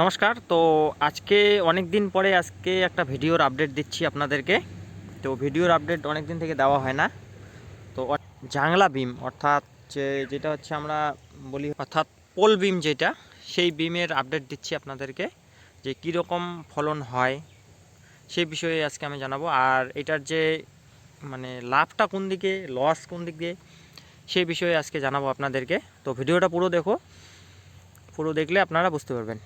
নমস্কার, তো আজকে অনেক দিন পরে আজকে একটা ভিডিওর আপডেট দিচ্ছি আপনাদেরকে। তো ভিডিওর আপডেট অনেক দিন থেকে দেওয়া হয় না। তো জাংলা বিম, অর্থাৎ যে যেটা হচ্ছে আমরা বলি, অর্থাৎ পোল বিম যেটা, সেই বিমের আপডেট দিচ্ছি আপনাদেরকে, যে কীরকম ফলন হয় সেই বিষয়ে আজকে আমি জানাব। আর এটার যে মানে লাভটা কোন দিকে লস কোন দিক দিয়ে সেই বিষয়ে আজকে জানাব আপনাদেরকে। তো ভিডিওটা পুরো দেখো, পুরো দেখলে আপনারা বুঝতে পারবেন।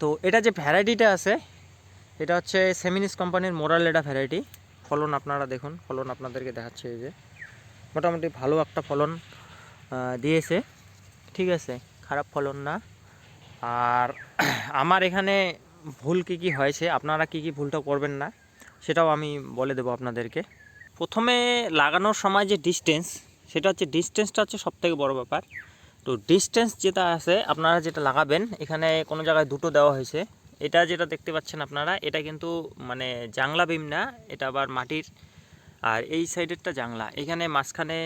তো এটা যে ভ্যারাইটিটা আছে, এটা হচ্ছে সেমিনিস কোম্পানির মোরাল এটা ভ্যারাইটি। ফলন আপনারা দেখুন, ফলন আপনাদেরকে দেখাচ্ছে এই যে। মোটামুটি ভালো একটা ফলন দিয়েছে। ঠিক আছে, খারাপ ফলন না। আর আমার এখানে ভুল কি কি হয়েছে, আপনারা কি কি ভুলটা করবেন না, সেটাও আমি বলে দেবো আপনাদেরকে। প্রথমে লাগানোর সময় যে ডিস্টেন্স সেটা হচ্ছে ডিস্টেন্সটা হচ্ছে সবথেকে বড় ব্যাপার। তো ডিস্টেন্স যেটা আছে, আপনারা যেটা লাগাবেন, এখানে কোনো জায়গায় দুটো দেওয়া হয়েছে। এটা যেটা দেখতে পাচ্ছেন আপনারা, এটা কিন্তু মানে জাংলা বিম না, এটা আবার মাটির। আর এই সাইডেরটা জাংলা। এখানে মাঝখানে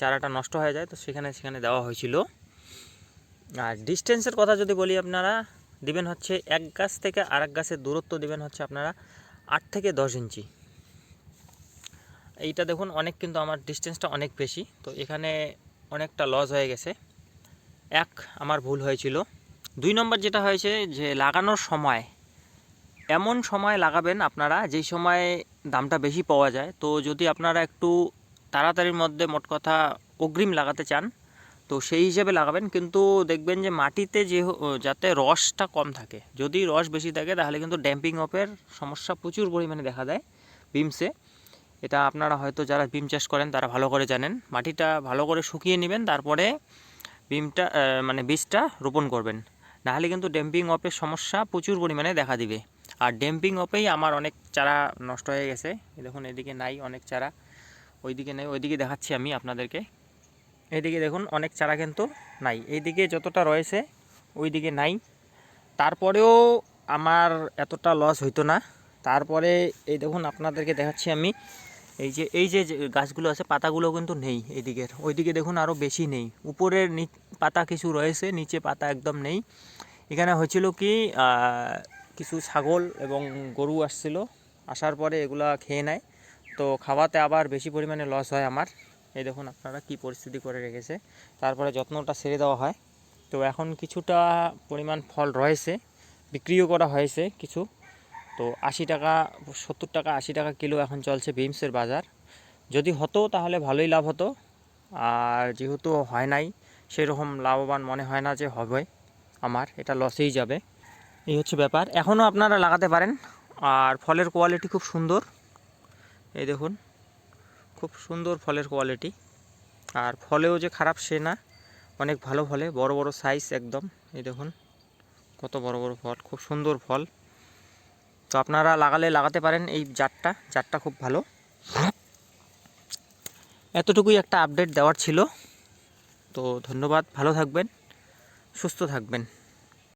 চারাটা নষ্ট হয়ে যায়, তো সেখানে সেখানে দেওয়া হয়েছিল। আর ডিস্টেন্সের কথা যদি বলি আপনারা, দিবেন হচ্ছে এক গাছ থেকে আরেক গাছের দূরত্ব দিবেন হচ্ছে আপনারা আট থেকে দশ ইঞ্চি। এইটা দেখুন, অনেক কিন্তু আমার ডিস্টেন্সটা অনেক বেশি। তো এখানে অনেকটা লস হয়ে গেছে। এক, আমার ভুল হয়েছিল। দুই নম্বর যেটা হয়েছে যে লাগানোর সময়, এমন সময় লাগাবেন আপনারা যেই সময় দামটা বেশি পাওয়া যায়। তো যদি আপনারা একটু তাড়াতাড়ির মধ্যে মোট কথা অগ্রিম লাগাতে চান, তো সেই হিসেবে লাগাবেন। কিন্তু দেখবেন যে মাটিতে যে যাতে রসটা কম থাকে, যদি রস বেশি থাকে, তাহলে কিন্তু ড্যাম্পিং অফের সমস্যা প্রচুর পরিমাণে দেখা দেয়। বিমসে এটা আপনারা হয়তো যারা বিম চাষ করেন, তারা ভালো করে জানেন। মাটিটা ভালো করে শুকিয়ে নেবেন, তারপরে বিমটা মানে বীজটা রোপণ করবেন। নাহলে কিন্তু ড্যাম্পিং অপের সমস্যা প্রচুর পরিমাণে দেখা দিবে। আর ড্যাম্পিং অপেই আমার অনেক চারা নষ্ট হয়ে গেছে। দেখুন, এদিকে নাই অনেক চারা। ওইদিকে নেই, ওইদিকে দেখাচ্ছি আমি আপনাদেরকে। এইদিকে দেখুন, অনেক চারা কিন্তু নাই। এইদিকে যতটা রয়েছে, ওইদিকে নাই। তারপরেও আমার এতটা লস হইতো না। তারপরে এই দেখুন, আপনাদেরকে দেখাচ্ছি আমি। এই যে এই যে গাছগুলো আছে, পাতাগুলো কিন্তু নেই এইদিকের ওইদিকে দেখুন আরও বেশি নেই। উপরের পাতা কিছু রয়েছে, নিচে পাতা একদম নেই। এখানে হয়েছিল কি কিছু ছাগল এবং গরু আসছিল। আসার পরে এগুলা খেয়ে নেয়। তো খাওয়াতে আবার বেশি পরিমাণে লস হয় আমার। এই দেখুন আপনারা কি পরিস্থিতি করে রেখেছে। তারপরে যত্নটা ছেড়ে দেওয়া হয়। তো এখন কিছুটা পরিমাণ ফল রয়েছে। বিক্রিও করা হয়েছে কিছু। তো আশি টাকা, সত্তর টাকা, আশি টাকা কিলো এখন চলছে বিমসের বাজার। যদি হতো তাহলে ভালোই লাভ হতো। আর যেহেতু হয় নাই, সেরকম লাভবান মনে হয় না যে হবে আমার, এটা লসেই যাবে। এই হচ্ছে ব্যাপার। এখনও আপনারা লাগাতে পারেন। আর ফলের কোয়ালিটি খুব সুন্দর। এই দেখুন, খুব সুন্দর ফলের কোয়ালিটি আর ফলেও যে খারাপ সে না। অনেক ভালো ফলে, বড় বড় সাইজ একদম। এই দেখুন, কত বড় বড় ফল, খুব সুন্দর ফল। তো আপনারা লাগালে লাগাতে পারেন এই জারটা। জারটা খুব ভালো। এতটুকুই একটা আপডেট দেওয়ার ছিল। তো ধন্যবাদ, ভালো থাকবেন, সুস্থ থাকবেন।